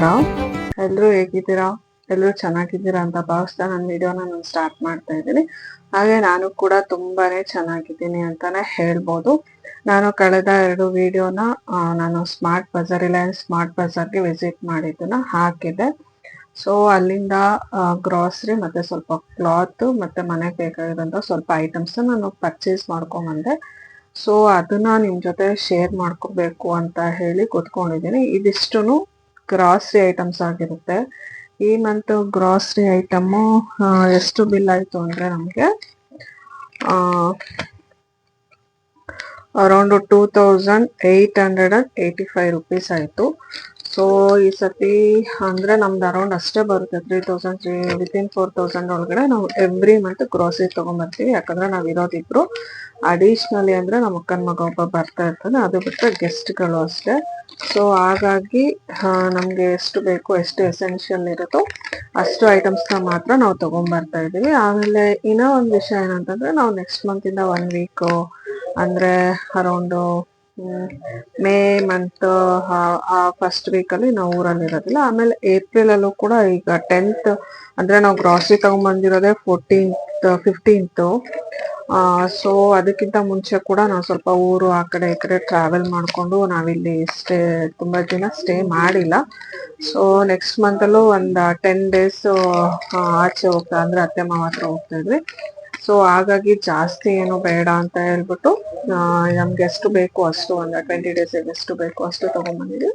ನಮಸ್ಕಾರ ಎಲ್ಲರೂ ಹೇಗಿದ್ದೀರಾ? ಎಲ್ಲರೂ ಚೆನ್ನಾಗಿದ್ದೀರಾ ಅಂತ ಭಾವಿಸ್ತಾ ನನ್ನ ವಿಡಿಯೋನ ನಾನು ಸ್ಟಾರ್ಟ್ ಮಾಡ್ತಾ ಇದ್ದೀನಿ. ಹಾಗೆ ನಾನು ಕೂಡ ತುಂಬಾನೇ ಚೆನ್ನಾಗಿದ್ದೀನಿ ಅಂತಾನೆ ಹೇಳ್ಬೋದು. ನಾನು ಕಳೆದ ಎರಡು ವಿಡಿಯೋನ ನಾನು ಸ್ಮಾರ್ಟ್ ಬಜಾರ್ ರಿಲಯನ್ಸ್ ಸ್ಮಾರ್ಟ್ ಬಜಾರ್ಗೆ ವಿಸಿಟ್ ಮಾಡಿದ್ದನ್ನ ಹಾಕಿದೆ ಸೊ ಅಲ್ಲಿಂದ ಗ್ರಾಸರಿ ಮತ್ತೆ ಸ್ವಲ್ಪ ಕ್ಲಾತ್ ಮತ್ತೆ ಮನೆಗೆ ಬೇಕಾಗಿರೋಂಥ ಸ್ವಲ್ಪ ಐಟಮ್ಸ್ ನಾನು ಪರ್ಚೇಸ್ ಮಾಡ್ಕೊಂಬಂದೆ ಸೊ ಅದನ್ನ ನಿಮ್ ಜೊತೆ ಶೇರ್ ಮಾಡ್ಕೋಬೇಕು ಅಂತ ಹೇಳಿ ಕೂತ್ಕೊಂಡಿದ್ದೀನಿ. ಇದಿಷ್ಟು ಗ್ರಾಸರಿ ಐಟಮ್ಸ್ ಆಗಿರುತ್ತೆ. ಈ ಮಂತ್ ಗ್ರಾಸರಿ ಐಟಮು ಎಷ್ಟು ಬಿಲ್ ಆಯಿತು ಅಂದ್ರೆ ನಮಗೆ around two thousand eight hundred and eighty five rupees ಆಯಿತು. ಸೊ ಈ ಸತಿ ಅಂದರೆ ನಮ್ದು ಅರೌಂಡ್ ಅಷ್ಟೇ ಬರುತ್ತೆ three thousand three within four thousand ಒಳಗಡೆ ನಾವು ಎವ್ರಿ ಮಂತ್ ಗ್ರೋಸರಿ ತೊಗೊಂಬರ್ತೀವಿ. ಯಾಕಂದ್ರೆ ನಾವು ಇರೋದಿಬ್ರು ಅಡಿಷ್ನಲಿ ಅಂದರೆ ನಮ್ಮ ಅಕ್ಕನ ಮಗ ಒಬ್ಬ ಬರ್ತಾ ಇರ್ತಾನೆ, ಅದು ಬಿಟ್ಟರೆ ಗೆಸ್ಟ್ಗಳು ಅಷ್ಟೇ. ಸೊ ಹಾಗಾಗಿ ನಮಗೆ ಎಷ್ಟು ಬೇಕು ಎಷ್ಟು ಎಸೆನ್ಷಿಯಲ್ ಇರುತ್ತೋ ಅಷ್ಟು ಐಟಮ್ಸ್ನ ಮಾತ್ರ ನಾವು ತೊಗೊಂಬರ್ತಾ ಇದೀವಿ ಆಮೇಲೆ ಇನ್ನೂ ಒಂದು ವಿಷಯ ಏನಂತಂದ್ರೆ ನಾವು ನೆಕ್ಸ್ಟ್ ಮಂತ್ ಇಂದ ಒನ್ ವೀಕ್ ಅಂದರೆ around May month first week ಅಲ್ಲಿ ನಾವು ಊರಲ್ಲಿ ಇರೋದಿಲ್ಲ. ಆಮೇಲೆ ಏಪ್ರಿಲ್ ಅಲ್ಲೂ ಕೂಡ ಈಗ ಟೆಂತ್ ಅಂದ್ರೆ ನಾವು ಗ್ರಾಸರಿ ತಗೊಂಡ್ಬಂದಿರೋದೇ ಫೋರ್ಟೀನ್ತ್ ಫಿಫ್ಟೀನ್ತ್ ಸೊ ಅದಕ್ಕಿಂತ ಮುಂಚೆ ಕೂಡ ನಾವು ಸ್ವಲ್ಪ ಊರು ಆ ಕಡೆ ಈ ಕಡೆ ಟ್ರಾವೆಲ್ ಮಾಡಿಕೊಂಡು ನಾವಿಲ್ಲಿ ಸ್ಟೇ ತುಂಬ ದಿನ ಸ್ಟೇ ಮಾಡಿಲ್ಲ. ಸೊ ನೆಕ್ಸ್ಟ್ ಮಂತಲ್ಲೂ ಒಂದ್ ಟೆನ್ ಡೇಸು ಆಚೆ ಹೋಗ್ತಾ, ಅಂದರೆ ಅತ್ತೆ, ಮಾವ ಹತ್ರ ಹೋಗ್ತಾ ಇದ್ವಿ. ಸೊ ಹಾಗಾಗಿ ಜಾಸ್ತಿ ಏನು ಬೇಡ ಅಂತ ಹೇಳ್ಬಿಟ್ಟು ನಮ್ಗೆ ಎಷ್ಟು ಬೇಕು ಅಷ್ಟು ಅಂದ್ರೆ ಟ್ವೆಂಟಿ ಡೇಸ್ ಎಷ್ಟು ಬೇಕು ಅಷ್ಟು ತಗೊಂಡ್ಬಂದಿದ್ವಿ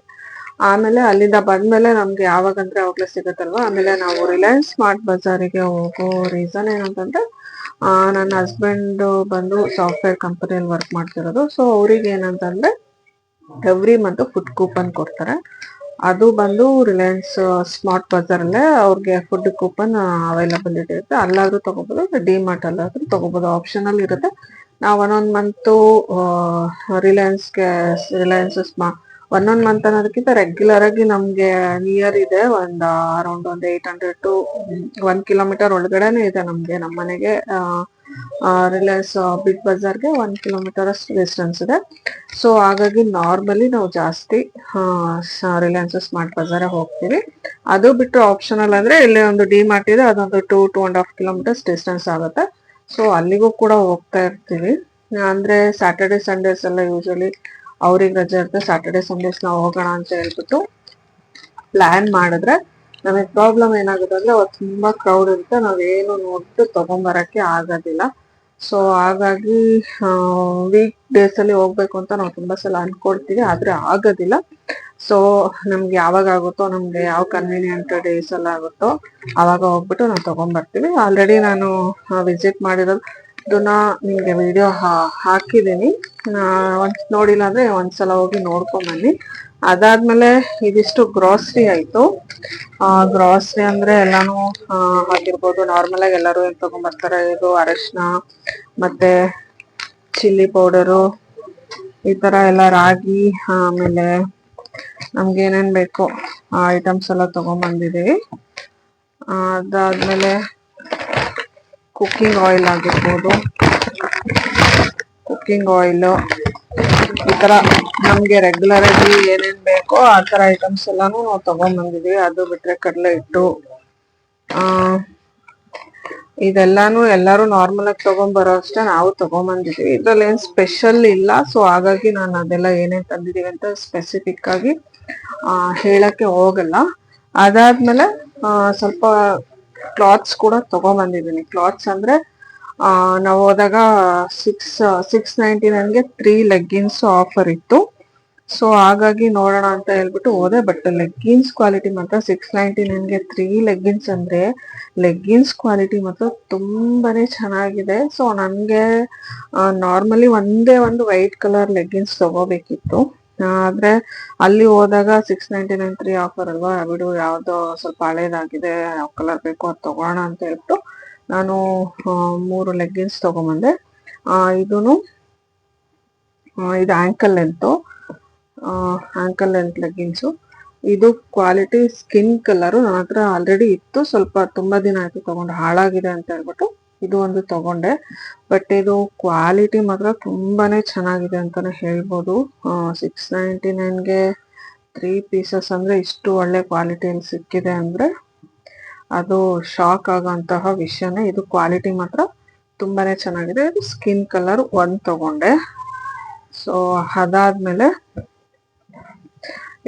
ಆಮೇಲೆ ಅಲ್ಲಿಂದ ಬಂದ್ಮೇಲೆ ನಮ್ಗೆ ಯಾವಾಗಂದ್ರೆ ಅವಾಗಲೇ ಸಿಗುತ್ತಲ್ವಾ? ಆಮೇಲೆ ನಾವು ರಿಲಯನ್ಸ್ ಸ್ಮಾರ್ಟ್ ಬಜಾರಿಗೆ ಹೋಗೋ ರೀಸನ್ ಏನಂತಂದ್ರೆ ನನ್ನ ಹಸ್ಬೆಂಡ್ ಬಂದು ಸಾಫ್ಟ್ವೇರ್ ಕಂಪನಿಯಲ್ಲಿ ವರ್ಕ್ ಮಾಡ್ತಿರೋದು. ಸೊ ಅವ್ರಿಗೆ ಏನಂತಂದ್ರೆ ಎವ್ರಿ ಮಂತ್ ಫುಡ್ ಕೂಪನ್ ಕೊಡ್ತಾರೆ. ಅದು ಬಂದು ರಿಲಯನ್ಸ್ ಸ್ಮಾರ್ಟ್ ಬಜಾರ್ ಅಲ್ಲೇ ಅವ್ರಿಗೆ ಫುಡ್ ಕೂಪನ್ ಅವೈಲಬಲ್ ಇರುತ್ತೆ ಅಲ್ಲಾದ್ರೂ ತಗೋಬಹುದು ಡಿ ಮಾರ್ಟ್ ಅಲ್ಲಾದ್ರೂ ತಗೋಬಹುದು ಆಪ್ಷನಲ್ ಇರುತ್ತೆ. ನಾವು ಒನ್ ಮಂತು ರಿಲಯನ್ಸ್ಗೆ, ರಿಲಯನ್ಸ್ ಸ್ಮಾ ಒನ್ ಮಂತ್ ಅನ್ನೋದಕ್ಕಿಂತ ರೆಗ್ಯುಲರ್ ಆಗಿ ನಮ್ಗೆ ನಿಯರ್ ಇದೆ. ಒಂದ್ ಅರೌಂಡ್ ಒಂದ್ eight hundred to one kilometer ಒಳಗಡೆನೆ ಇದೆ ನಮ್ಗೆ ನಮ್ಮ ಮನೆಗೆ. ರಿಲಯನ್ಸ್ ಬಿಗ್ ಬಜಾರ್ಗೆ ಒನ್ ಕಿಲೋಮೀಟರ್ ಅಷ್ಟು ಡಿಸ್ಟೆನ್ಸ್ ಇದೆ. ಸೊ ಹಾಗಾಗಿ ನಾರ್ಮಲಿ ನಾವು ಜಾಸ್ತಿ ರಿಲಯನ್ಸ್ ಸ್ಮಾರ್ಟ್ ಬಜಾರೇ ಹೋಗ್ತೀವಿ. ಅದು ಬಿಟ್ಟು ಆಪ್ಷನಲ್ ಅಂದ್ರೆ ಇಲ್ಲಿ ಒಂದು ಡಿ ಮಾರ್ಟ್ ಇದೆ, ಅದೊಂದು two two and half kilometers distance ಆಗುತ್ತೆ. ಸೊ ಅಲ್ಲಿಗೂ ಕೂಡ ಹೋಗ್ತಾ ಇರ್ತೀವಿ. ಅಂದ್ರೆ ಸ್ಯಾಟರ್ಡೆ ಸಂಡೇಸ್ ಎಲ್ಲ ಯೂಶಲಿ ಅವ್ರಿಗೆ ರಜೆ ಇರುತ್ತೆ. ಸ್ಯಾಟರ್ಡೆ ಸಂಡೇಸ್ ನಾವು ಹೋಗೋಣ ಅಂತ ಹೇಳ್ಬಿಟ್ಟು ಪ್ಲ್ಯಾನ್ ಮಾಡಿದ್ರೆ ನಮಗೆ ಪ್ರಾಬ್ಲಮ್ ಏನಾಗುತ್ತೆ ಅಂದ್ರೆ ಅವತ್ತು ತುಂಬಾ ಕ್ರೌಡ್ ಇರುತ್ತೆ. ನಾವೇನು ನೋಡ್ಬಿಟ್ಟು ತಗೊಂಬರಕ್ಕೆ ಆಗೋದಿಲ್ಲ. ಸೊ ಹಾಗಾಗಿ ವೀಕ್ ಡೇಸ್ ಅಲ್ಲಿ ಹೋಗ್ಬೇಕು ಅಂತ ನಾವು ತುಂಬಾ ಸಲ ಅನ್ಕೊಳ್ತೀವಿ. ಆದ್ರೆ ಆಗೋದಿಲ್ಲ. ಸೊ ನಮ್ಗೆ ಯಾವಾಗ ಆಗುತ್ತೋ, ನಮ್ಗೆ ಯಾವ ಕನ್ವೀನಿಯಂಟ್ ಡೇಸ್ ಅಲ್ಲಿ ಆಗುತ್ತೋ, ಅವಾಗ ಹೋಗ್ಬಿಟ್ಟು ನಾವು ತಗೊಂಡ್ಬರ್ತೀವಿ ಆಲ್ರೆಡಿ ನಾನು ವಿಸಿಟ್ ಮಾಡಿರೋದನ್ನ ನಿಮ್ಗೆ ವಿಡಿಯೋ ಹಾಕಿದ್ದೀನಿ. ಒಂದ್, ನೋಡಿಲ್ಲ ಅಂದ್ರೆ ಒಂದ್ಸಲ ಹೋಗಿ ನೋಡ್ಕೊಂಡ್ ಬನ್ನಿ. ಅದಾದ್ಮೇಲೆ ಇದಿಷ್ಟು ಗ್ರಾಸ್ರಿ ಆಯ್ತು. ಗ್ರಾಸರಿ ಅಂದ್ರೆ ಎಲ್ಲಾನು ಆಗಿರ್ಬೋದು. ನಾರ್ಮಲ್ ಆಗಿ ಎಲ್ಲರೂ ತಗೊಂಡ್ಬರ್ತಾರೆ ಇದು ಅರಶಿನ, ಮತ್ತೆ ಚಿಲ್ಲಿ ಪೌಡರು ಈ ತರ ಎಲ್ಲ ರಾಗಿ, ಆಮೇಲೆ ನಮ್ಗೆ ಏನೇನ್ ಬೇಕು, ಆ ಐಟಮ್ಸ್ ಎಲ್ಲ ತಗೊಂಡ್ಬಂದಿದೀವಿ ಅದಾದ್ಮೇಲೆ ಕುಕ್ಕಿಂಗ್ ಆಯಿಲ್ ಆಗಿರ್ಬೋದು. ಕುಕ್ಕಿಂಗ್ ಆಯಿಲ್ ಈ ತರ ನಮ್ಗೆ ರೆಗ್ಯುಲರ್ ಆಗಿ ಏನೇನ್ ಬೇಕೋ ಆ ತರ ಐಟಮ್ಸ್ ಎಲ್ಲಾನು ನಾವು ತಗೊಂಡ್ ಬಂದಿದೀವಿ ಅದು ಬಿಟ್ರೆ ಕಡಲೆ ಹಿಟ್ಟು, ಆ, ಇದೆಲ್ಲಾನು ಎಲ್ಲಾರು ನಾರ್ಮಲ್ ಆಗಿ ತಗೊಂಡ್ ಬರೋ ಅಷ್ಟೇ ನಾವು ತಗೊಂಡ್ ಬಂದಿದೀವಿ ಇದ್ರಲ್ಲಿ ಏನ್ ಸ್ಪೆಷಲ್ ಇಲ್ಲ. ಸೊ ಹಾಗಾಗಿ ನಾನು ಅದೆಲ್ಲ ಏನೇನ್ ತಂದಿದೀವಿ ಅಂತ ಸ್ಪೆಸಿಫಿಕ್ ಆಗಿ ಹೇಳಕ್ಕೆ ಹೋಗಲ್ಲ. ಅದಾದ್ಮೇಲೆ ಸ್ವಲ್ಪ ಕ್ಲಾತ್ಸ್ ಕೂಡ ತಗೊಂಡ್ ಬಂದಿದ್ದೀನಿ ಕ್ಲಾತ್ಸ್ ಅಂದ್ರೆ ನಾವು ಹೋದಾಗ ಸಿಕ್ಸ್ ಸಿಕ್ಸ್ ನೈಂಟಿ ನೈನ್ಗೆ ತ್ರೀ ಲೆಗ್ಗಿನ್ಸ್ ಆಫರ್ ಇತ್ತು. ಸೊ ಹಾಗಾಗಿ ನೋಡೋಣ ಅಂತ ಹೇಳ್ಬಿಟ್ಟು ಹೋದೆ ಬಟ್ ಲೆಗ್ಗಿನ್ಸ್ ಕ್ವಾಲಿಟಿ ಮಾತ್ರ ಸಿಕ್ಸ್ ನೈಂಟಿ ನೈನ್ಗೆ ತ್ರೀ ಲೆಗ್ಗಿನ್ಸ್ ಅಂದ್ರೆ ಲೆಗ್ಗಿನ್ಸ್ ಕ್ವಾಲಿಟಿ ಮಾತ್ರ ತುಂಬಾನೇ ಚೆನ್ನಾಗಿದೆ. ಸೊ ನನಗೆ ನಾರ್ಮಲಿ ಒಂದೇ ಒಂದು ವೈಟ್ ಕಲರ್ ಲೆಗ್ಗಿನ್ಸ್ ತಗೋಬೇಕಿತ್ತು. ಆದ್ರೆ ಅಲ್ಲಿ ಹೋದಾಗ six ninety nine three offer ಅಲ್ವಾ? ಬಿಡು, ಯಾವುದೋ ಸ್ವಲ್ಪ ಹಳೇದಾಗಿದೆ, ಯಾವ ಕಲರ್ ಬೇಕು ಅದು ತಗೋಣ ಅಂತ ಹೇಳ್ಬಿಟ್ಟು ನಾನು ಮೂರು ಲೆಗ್ಗಿನ್ಸ್ ತೊಗೊಂಬಂದೆ. ಇದೂನು ಇದು ankle length ankle length leggings ಇದು ಕ್ವಾಲಿಟಿ ಸ್ಕಿನ್ ಕಲರು ನನ್ನ ಹತ್ರ ಆಲ್ರೆಡಿ ಇತ್ತು. ಸ್ವಲ್ಪ ತುಂಬ ದಿನ ಆಯಿತು ತೊಗೊಂಡು. ಹಾಳಾಗಿದೆ ಅಂತ ಹೇಳ್ಬಿಟ್ಟು ಇದು ಒಂದು ತಗೊಂಡೆ. ಬಟ್ ಇದು ಕ್ವಾಲಿಟಿ ಮಾತ್ರ ತುಂಬಾ ಚೆನ್ನಾಗಿದೆ ಅಂತಲೇ ಹೇಳ್ಬೋದು. ಸಿಕ್ಸ್ ನೈಂಟಿ ನೈನ್ಗೆ ತ್ರೀ ಪೀಸಸ್ ಅಂದರೆ ಇಷ್ಟು ಒಳ್ಳೆ ಕ್ವಾಲಿಟಿಯಲ್ಲಿ ಸಿಕ್ಕಿದೆ ಅಂದ್ರೆ ಅದು ಶಾಕ್ ಆಗೋಂತಹ ವಿಷಯನೇ ಇದು ಕ್ವಾಲಿಟಿ ಮಾತ್ರ ತುಂಬಾನೇ ಚೆನ್ನಾಗಿದೆ. ಸ್ಕಿನ್ ಕಲರ್ ಒಂದು ತಗೊಂಡೆ. ಸೊ ಅದಾದ್ಮೇಲೆ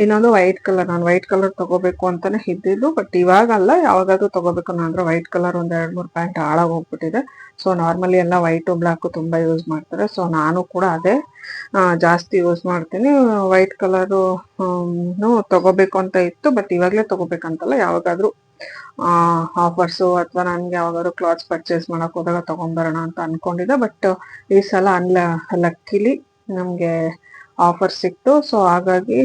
ಇನ್ನೊಂದು ವೈಟ್ ಕಲರ್ ನಾನು ವೈಟ್ ಕಲರ್ ತಗೋಬೇಕು ಅಂತಾನೆ ಇದ್ದಿದ್ದು ಬಟ್ ಇವಾಗಲ್ಲ, ಯಾವಾಗಾದ್ರೂ ತಗೋಬೇಕು. ಅಂದ್ರೆ ವೈಟ್ ಕಲರ್ ಒಂದ್ ಎರಡ್ ಮೂರು ಪ್ಯಾಂಟ್ ಹಾಳಾಗೋಗ್ಬಿಟ್ಟಿದೆ ಸೊ ನಾರ್ಮಲಿ ಎಲ್ಲ ವೈಟ್ ಬ್ಲಾಕ್ ತುಂಬಾ ಯೂಸ್ ಮಾಡ್ತಾರೆ. ಸೊ ನಾನು ಕೂಡ ಅದೇ ಜಾಸ್ತಿ ಯೂಸ್ ಮಾಡ್ತೀನಿ. ವೈಟ್ ಕಲರು ತಗೋಬೇಕು ಅಂತ ಇತ್ತು ಬಟ್ ಇವಾಗಲೇ ತಗೋಬೇಕಂತಲ್ಲ. ಯಾವಾಗಾದ್ರೂ ಆಫರ್ಸು ಅಥವಾ ನನ್ಗೆ ಯಾವಾಗಾದ್ರೂ ಕ್ಲಾತ್ಸ್ ಪರ್ಚೇಸ್ ಮಾಡಕ್ ಹೋದಾಗ ತಗೊಂಡ್ಬರೋಣ ಅಂತ ಅನ್ಕೊಂಡಿದ್ದೆ. ಬಟ್ ಈ ಸಲ ಅನ್ಲ ಲಕ್ಕಿಲಿ ನಮ್ಗೆ ಆಫರ್ ಸಿಕ್ತು ಸೊ ಹಾಗಾಗಿ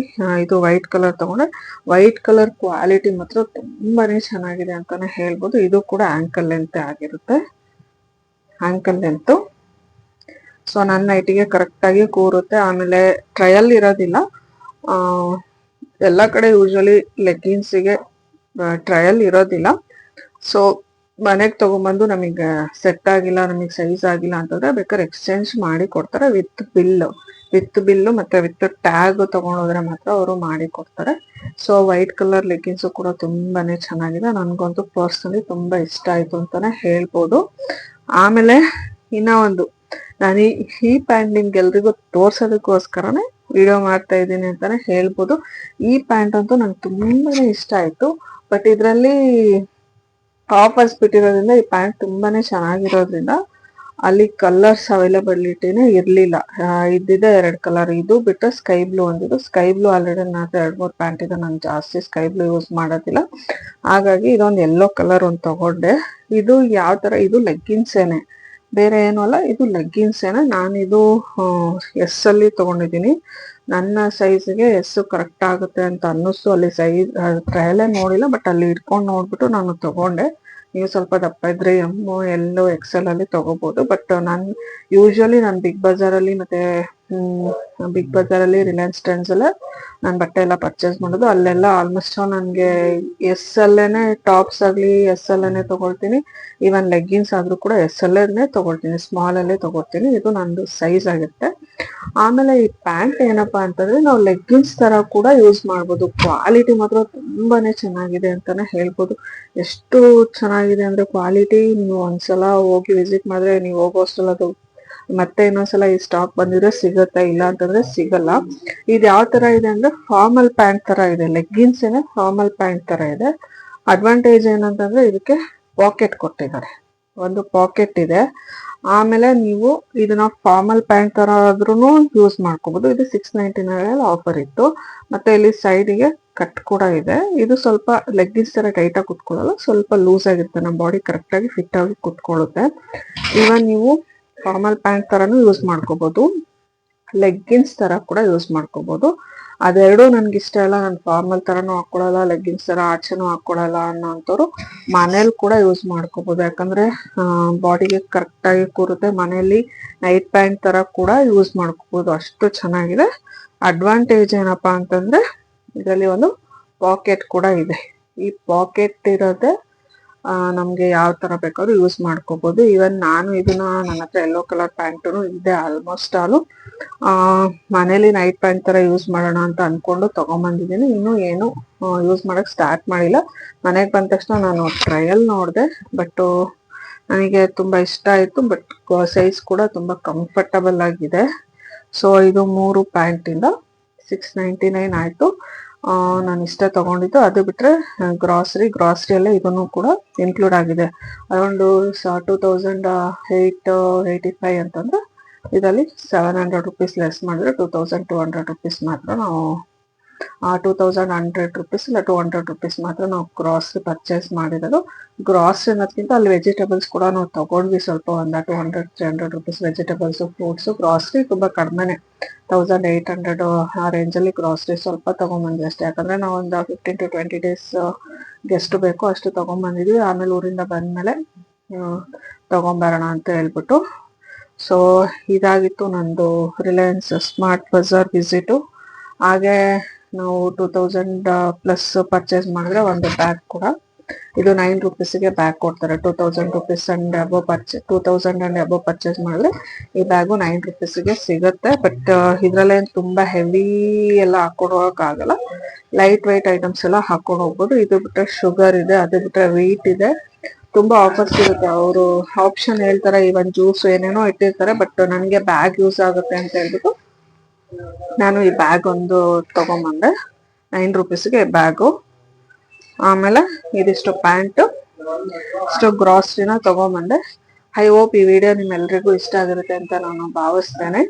ಇದು ವೈಟ್ ಕಲರ್ ತಗೊಂಡೆ. ವೈಟ್ ಕಲರ್ ಕ್ವಾಲಿಟಿ ಮಾತ್ರ ತುಂಬಾನೇ ಚೆನ್ನಾಗಿದೆ ಅಂತಾನೆ ಹೇಳ್ಬೋದು. ಇದು ಕೂಡ ಆಂಕಲ್ ಲೆಂತ್ ಆಗಿರುತ್ತೆ. ಆಂಕಲ್ ಲೆಂತ್ ಸೊ ನನ್ನ ನೈಟಿಗೆ ಕರೆಕ್ಟ್ ಆಗಿ ಕೂರುತ್ತೆ. ಆಮೇಲೆ ಟ್ರಯಲ್ ಇರೋದಿಲ್ಲ. ಎಲ್ಲ ಕಡೆ ಯೂಶಲಿ ಲೆಗ್ಗಿನ್ಸಿಗೆ ಟ್ರಯಲ್ ಇರೋದಿಲ್ಲ. ಸೊ ಮನೆಗೆ ತಗೊಂಬಂದು ನಮಗೆ ಸೆಟ್ ಆಗಿಲ್ಲ, ನಮಗೆ ಸೈಜ್ ಆಗಿಲ್ಲ ಅಂತಂದ್ರೆ ಬೇಕಾದ್ರೆ ಎಕ್ಸ್ಚೇಂಜ್ ಮಾಡಿ ಕೊಡ್ತಾರೆ ವಿತ್ ಬಿಲ್ ವಿತ್ ಬಿಲ್ಲು ಮತ್ತೆ ವಿತ್ ಟ್ಯಾಗ್ ತಗೊಂಡೋದ್ರೆ ಮಾತ್ರ ಅವರು ಮಾಡಿ ಕೊಡ್ತಾರೆ ಸೊ ವೈಟ್ ಕಲರ್ ಲೆಗ್ಗಿನ್ಸು ಕೂಡ ತುಂಬಾನೇ ಚೆನ್ನಾಗಿದೆ. ನನ್ಗಂತೂ ಪರ್ಸನಲಿ ತುಂಬಾ ಇಷ್ಟ ಆಯ್ತು ಅಂತಾನೆ ಹೇಳ್ಬೋದು. ಆಮೇಲೆ ಇನ್ನ ಒಂದು, ನಾನು ಈ ಪ್ಯಾಂಟ್ ನಿಮ್ಗೆ ಎಲ್ರಿಗೂ ತೋರ್ಸೋದಕ್ಕೋಸ್ಕರನೇ ವಿಡಿಯೋ ಮಾಡ್ತಾ ಇದ್ದೀನಿ ಅಂತಾನೆ ಹೇಳ್ಬೋದು. ಈ ಪ್ಯಾಂಟ್ ಅಂತೂ ನಂಗೆ ತುಂಬಾನೇ ಇಷ್ಟ ಆಯ್ತು. ಬಟ್ ಇದರಲ್ಲಿ ಆಫರ್ಸ್ ಬಿಟ್ಟಿರೋದ್ರಿಂದ ಈ ಪ್ಯಾಂಟ್ ತುಂಬಾನೇ ಚೆನ್ನಾಗಿರೋದ್ರಿಂದ ಅಲ್ಲಿ ಕಲರ್ಸ್ ಅವೈಲಬಿಲಿಟಿನೇ ಇರಲಿಲ್ಲ. ಇದ್ದಿದೆ ಎರಡ್ ಕಲರ್ ಇದು ಬಿಟ್ಟು ಸ್ಕೈ ಬ್ಲೂ ಒಂದಿದ್ದು ಸ್ಕೈ ಬ್ಲೂ ಆಲ್ರೆಡಿ ನಾನು ಎರಡು ಮೂರು ಪ್ಯಾಂಟ್ ಇದೆ. ನಾನು ಜಾಸ್ತಿ ಸ್ಕೈ ಬ್ಲೂ ಯೂಸ್ ಮಾಡೋದಿಲ್ಲ. ಹಾಗಾಗಿ ಇದೊಂದು ಎಲ್ಲೋ ಕಲರ್ ಒಂದು ತಗೊಂಡೆ. ಇದು ಯಾವ ತರ? ಇದು ಲೆಗ್ಗಿನ್ಸ್ ಏನೆ. ಬೇರೆ ಏನು ಅಲ್ಲ. ಇದು ಲೆಗ್ಗಿನ್ಸ್ ನಾನಿದು ಎಸ್ ಅಲ್ಲಿ ತಗೊಂಡಿದ್ದೀನಿ. ನನ್ನ ಸೈಜ್ಗೆ ಎಸ್ ಕರೆಕ್ಟ್ ಆಗುತ್ತೆ ಅಂತ ಅನ್ನಿಸ್ತು. ಅಲ್ಲಿ ಸೈಜ್ ಟ್ರಯಲೇ ನೋಡಿಲ್ಲ ಬಟ್ ಅಲ್ಲಿ ಇಟ್ಕೊಂಡು ನೋಡ್ಬಿಟ್ಟು ನಾನು ತಗೊಂಡೆ. ನೀವು ಸ್ವಲ್ಪ ದಪ್ಪ ಇದ್ರೆ ಎಮ್ಮು ಎಲ್ಲೋ ಎಕ್ಸೆಲ್ ಅಲ್ಲಿ ತಗೋಬಹುದು ಬಟ್ ನಾನು ಯೂಶಲಿ ನಾನು ಬಿಗ್ ಬಜಾರ್ ಅಲ್ಲಿ ಮತ್ತೆ ಬಿಗ್ ಬಜಾರ್ ಅಲ್ಲಿ ರಿಲಯನ್ಸ್ ಟ್ರೆಂಡ್ಸ್ ಎಲ್ಲ ನಾನು ಬಟ್ಟೆ ಎಲ್ಲ ಪರ್ಚೇಸ್ ಮಾಡೋದು. ಅಲ್ಲೆಲ್ಲ ಆಲ್ಮೋಸ್ಟ್ ನನಗೆ ಎಸ್ ಅಲ್ಲೇನೆ ಟಾಪ್ಸ್ ಆಗಲಿ ಎಸ್ ಅಲ್ಲೇನೆ ತಗೊಳ್ತೀನಿ. ಈವನ್ ಲೆಗ್ಗಿನ್ಸ್ ಆದ್ರೂ ಕೂಡ ಎಸ್ ಅಲ್ಲೇನೆ ತಗೊಳ್ತೀನಿ. ಸ್ಮಾಲ್ ಅಲ್ಲೇ ತಗೊಳ್ತೀನಿ. ಇದು ನಂದು ಸೈಜ್ ಆಗುತ್ತೆ. ಆಮೇಲೆ ಈ ಪ್ಯಾಂಟ್ ಏನಪ್ಪಾ ಅಂತಂದ್ರೆ ನಾವು ಲೆಗ್ಗಿನ್ಸ್ ತರ ಕೂಡ ಯೂಸ್ ಮಾಡ್ಬೋದು. ಕ್ವಾಲಿಟಿ ಮಾತ್ರ ತುಂಬಾನೇ ಚೆನ್ನಾಗಿದೆ ಅಂತಾನೆ ಹೇಳ್ಬೋದು. ಎಷ್ಟು ಚೆನ್ನಾಗಿದೆ ಅಂದ್ರೆ ಕ್ವಾಲಿಟಿ ನೀವು ಒಂದ್ಸಲ ಹೋಗಿ ವಿಸಿಟ್ ಮಾಡಿದ್ರೆ ನೀವು ಹೋಗೋಷ್ಟಲ್ಲ ಮತ್ತೆ ಇನ್ನೊಂದ್ಸಲ ಈ ಸ್ಟಾಕ್ ಬಂದಿದ್ರೆ ಸಿಗುತ್ತೆ ಇಲ್ಲ ಅಂತಂದ್ರೆ ಸಿಗಲ್ಲ. ಇದು ಯಾವ ತರ ಇದೆ ಅಂದ್ರೆ ಫಾರ್ಮಲ್ ಪ್ಯಾಂಟ್ ತರ ಇದೆ. ಲೆಗ್ಗಿನ್ಸ್ ಏನ ಫಾರ್ಮಲ್ ಪ್ಯಾಂಟ್ ತರ ಇದೆ. ಅಡ್ವಾಂಟೇಜ್ ಏನಂತಂದ್ರೆ ಇದಕ್ಕೆ ಪಾಕೆಟ್ ಕೊಟ್ಟಿದ್ದಾರೆ. ಒಂದು ಪಾಕೆಟ್ ಇದೆ. ಆಮೇಲೆ ನೀವು ಇದನ್ನ ಫಾರ್ಮಲ್ ಪ್ಯಾಂಟ್ ತರ ಆದ್ರೂ ಯೂಸ್ ಮಾಡ್ಕೋಬಹುದು ಇದು ಸಿಕ್ಸ್ ನೈಂಟಿ ನೈನ್ ಆಫರ್ ಇತ್ತು. ಮತ್ತೆ ಇಲ್ಲಿ ಸೈಡಿಗೆ ಕಟ್ ಕೂಡ ಇದೆ. ಇದು ಸ್ವಲ್ಪ ಲೆಗ್ಗಿನ್ಸ್ ತರ ಟೈಟ್ ಆಗಿ ಕುತ್ಕೊಳ್ಳಲ್ಲ, ಸ್ವಲ್ಪ ಲೂಸ್ ಆಗಿರುತ್ತೆ. ನಮ್ಮ ಬಾಡಿ ಕರೆಕ್ಟ್ ಆಗಿ ಫಿಟ್ ಆಗಿ ಕುತ್ಕೊಳ್ಳುತ್ತೆ. ಇವನ್ ನೀವು ಫಾರ್ಮಲ್ ಪ್ಯಾಂಟ್ ತರನು ಯೂಸ್ ಮಾಡ್ಕೋಬಹುದು ಲೆಗ್ಗಿನ್ಸ್ ತರ ಕೂಡ ಯೂಸ್ ಮಾಡ್ಕೋಬಹುದು ಅದೆರಡು ನನ್ಗೆ ಇಷ್ಟ ಇಲ್ಲ ನಾನು ಫಾರ್ಮಲ್ ತರನು ಹಾಕೊಳಲ್ಲ ಲೆಗ್ಗಿನ್ಸ್ ತರ ಆಚೆನೂ ಹಾಕೊಳಲ್ಲ ಅನ್ನೋಂಥವ್ರು ಮನೇಲಿ ಕೂಡ ಯೂಸ್ ಮಾಡ್ಕೋಬಹುದು ಯಾಕಂದ್ರೆ ಬಾಡಿಗೆ ಕರೆಕ್ಟ್ ಆಗಿ ಕೂರುತ್ತೆ. ಮನೆಯಲ್ಲಿ ನೈಟ್ ಪ್ಯಾಂಟ್ ತರ ಕೂಡ ಯೂಸ್ ಮಾಡ್ಕೋಬಹುದು ಅಷ್ಟು ಚೆನ್ನಾಗಿದೆ. ಅಡ್ವಾಂಟೇಜ್ ಏನಪ್ಪಾ ಅಂತಂದ್ರೆ, ಇದರಲ್ಲಿ ಒಂದು ಪಾಕೆಟ್ ಕೂಡ ಇದೆ. ಈ ಪಾಕೆಟ್ ಇರೋದೇ ನಮ್ಗೆ ಯಾವ ತರ ಬೇಕಾದ್ರೂ ಯೂಸ್ ಮಾಡ್ಕೋಬಹುದು ಇವನ್ ನಾನು ಇದನ್ನ ನನ್ನ ಹತ್ರ ಯೆಲ್ಲೋ ಕಲರ್ ಪ್ಯಾಂಟು ಇದೆ ಆಲ್ಮೋಸ್ಟ್ ಆಲು ಮನೇಲಿ ನೈಟ್ ಪ್ಯಾಂಟ್ ತರ ಯೂಸ್ ಮಾಡೋಣ ಅಂತ ಅನ್ಕೊಂಡು ತಗೊಂಬಂದಿದ್ದೀನಿ. ಇನ್ನು ಏನು ಯೂಸ್ ಮಾಡಕ್ ಸ್ಟಾರ್ಟ್ ಮಾಡಿಲ್ಲ. ಮನೆಗೆ ಬಂದ ತಕ್ಷಣ ನಾನು ಟ್ರಯಲ್ ನೋಡಿದೆ. ಬಟ್ ನನಗೆ ತುಂಬಾ ಇಷ್ಟ ಆಯ್ತು. ಬಟ್ ಸೈಜ್ ಕೂಡ ತುಂಬಾ ಕಂಫರ್ಟಬಲ್ ಆಗಿದೆ. ಸೊ ಇದು ಮೂರು ಪ್ಯಾಂಟ್ ಇಂದ ಸಿಕ್ಸ್ ನೈಂಟಿ ನೈನ್ ಆಯ್ತು. ನಾನು ಇಷ್ಟೇ ತಗೊಂಡಿದ್ದು. ಅದು ಬಿಟ್ರೆ ಗ್ರಾಸರಿ ಗ್ರಾಸರಿಯಲ್ಲೇ ಇದನ್ನು ಕೂಡ ಇನ್ಕ್ಲೂಡ್ ಆಗಿದೆ. Around two thousand eight eighty five ಅಂತಂದ್ರೆ, ಇದರಲ್ಲಿ ಸೆವೆನ್ ಹಂಡ್ರೆಡ್ ರುಪೀಸ್ ಲೆಸ್ ಮಾಡಿದ್ರೆ two thousand two hundred rupees ಮಾತ್ರ ನಾವು ಟೂ ತೌಸಂಡ್ ಹಂಡ್ರೆಡ್ ರುಪೀಸ್ ಇಲ್ಲ ಟೂ ಹಂಡ್ರೆಡ್ ರುಪೀಸ್ ಮಾತ್ರ ನಾವು ಗ್ರಾಸರಿ ಪರ್ಚೇಸ್ ಮಾಡಿರೋದು. ಗ್ರಾಸರಿ ಅನ್ನೋದಕ್ಕಿಂತ ಅಲ್ಲಿ ವೆಜಿಟೇಬಲ್ಸ್ ಕೂಡ ನಾವು ತಗೊಂಡ್ವಿ ಸ್ವಲ್ಪ ಒಂದ two hundred three hundred rupees vegetables fruits grocery ತುಂಬ ಕಡಿಮೆನೆ. ತೌಸಂಡ್ ಏಯ್ಟ್ ಹಂಡ್ರೆಡ್ ಆ ರೇಂಜಲ್ಲಿ ಗ್ರಾಸರಿ ಸ್ವಲ್ಪ ತಗೊಂಬಂದ್ವಿ ಅಷ್ಟೇ. ಯಾಕಂದ್ರೆ ನಾವು ಒಂದು fifteen to twenty days guest ಬೇಕೋ ಅಷ್ಟು ತಗೊಂಬಂದಿದ್ವಿ. ಆಮೇಲೆ ಊರಿಂದ ಬಂದಮೇಲೆ ತೊಗೊಂಬರೋಣ ತಗೊಂಬರೋಣ ಅಂತ ಹೇಳ್ಬಿಟ್ಟು. ಸೊ ಇದಾಗಿತ್ತು ನಂದು ರಿಲಯನ್ಸ್ ಸ್ಮಾರ್ಟ್ ಬಜಾರ್ ವಿಸಿಟು ಹಾಗೆ ನಾವು ಟೂ ತೌಸಂಡ್ ಪ್ಲಸ್ ಪರ್ಚೇಸ್ ಮಾಡಿದ್ರೆ ಒಂದು ಬ್ಯಾಗ್ ಕೂಡ. ಇದು ನೈನ್ ರುಪೀಸ್ಗೆ ಬ್ಯಾಗ್ ಕೊಡ್ತಾರೆ. Two thousand rupees and above purchase two thousand and above purchase ಮಾಡಿದ್ರೆ ಈ ಬ್ಯಾಗು ನೈನ್ ರುಪೀಸ್ಗೆ ಸಿಗುತ್ತೆ. ಬಟ್ ಇದರಲ್ಲೇ ತುಂಬಾ ಹೆವಿ ಎಲ್ಲ ಹಾಕೊಂಡು ಹೋಗೋಕ್ಕಾಗಲ್ಲ ಲೈಟ್ ವೈಟ್ ಐಟಮ್ಸ್ ಎಲ್ಲ ಹಾಕೊಂಡು ಹೋಗ್ಬೋದು. ಇದು ಬಿಟ್ರೆ ಶುಗರ್ ಇದೆ, ಅದು ಬಿಟ್ರೆ ವೀಟ್ ಇದೆ. ತುಂಬಾ ಆಫರ್ಸ್ ಇರುತ್ತೆ. ಅವರು ಆಪ್ಷನ್ ಹೇಳ್ತಾರೆ ಈವನ್ ಜ್ಯೂಸ್ ಏನೇನೋ ಇಟ್ಟಿರ್ತಾರೆ ಬಟ್ ನನಗೆ ಬ್ಯಾಗ್ ಯೂಸ್ ಆಗುತ್ತೆ ಅಂತ ಹೇಳ್ಬಿಟ್ಟು ನಾನು ಈ ಬ್ಯಾಗ್ ಒಂದು ತಗೊಂಬಂದೆ. ನೈನ್ ರುಪೀಸ್ಗೆ ಬ್ಯಾಗು ಆಮೇಲೆ ಇದಿಷ್ಟು ಪ್ಯಾಂಟು ಇಷ್ಟು ಗ್ರಾಸರಿನ ತಗೊಂಬಂದೆ. ಐ ಹೋಪ್ ಈ ವಿಡಿಯೋ ನಿಮ್ಮೆಲ್ರಿಗೂ ಇಷ್ಟ ಆಗಿರುತ್ತೆ ಅಂತ ನಾನು ಭಾವಿಸ್ತೇನೆ.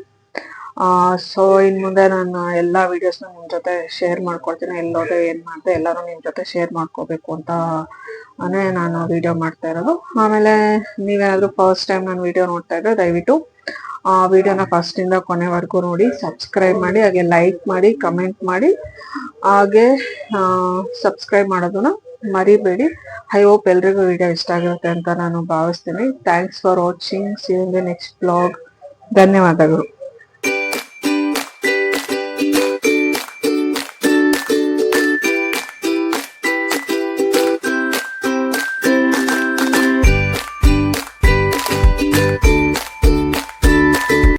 ಸೊ ಇನ್ ಮುಂದೆ ನಾನು ಎಲ್ಲ ವಿಡಿಯೋಸ್ನ ನಿಮ್ಮ ಜೊತೆ ಶೇರ್ ಮಾಡ್ಕೊಳ್ತೀನಿ. ಎಲ್ಲೋದೆ ಏನು ಮಾಡಿದೆ ಎಲ್ಲರೂ ನಿಮ್ಮ ಜೊತೆ ಶೇರ್ ಮಾಡ್ಕೋಬೇಕು ಅಂತ ನಾನು ವಿಡಿಯೋ ಮಾಡ್ತಾ ಇರೋದು. ಆಮೇಲೆ ನೀವೇನಾದ್ರೂ ಫಸ್ಟ್ ಟೈಮ್ ನಾನು ವಿಡಿಯೋ ನೋಡ್ತಾ ಇದ್ರೆ ದಯವಿಟ್ಟು ಆ ವಿಡಿಯೋನ ಫಸ್ಟ್ ಇಂದ ಕೊನೆವರೆಗೂ ನೋಡಿ ಸಬ್ಸ್ಕ್ರೈಬ್ ಮಾಡಿ, ಹಾಗೆ ಲೈಕ್ ಮಾಡಿ ಕಮೆಂಟ್ ಮಾಡಿ, ಹಾಗೆ ಸಬ್ಸ್ಕ್ರೈಬ್ ಮಾಡೋದನ್ನ ಮರಿಬೇಡಿ. ಐ ಹೋಪ್ ಎಲ್ರಿಗೂ ವಿಡಿಯೋ ಇಷ್ಟ ಆಗಿರುತ್ತೆ ಅಂತ ನಾನು ಭಾವಿಸ್ತೀನಿ. Thanks for watching see in the next blog ಧನ್ಯವಾದಗಳು.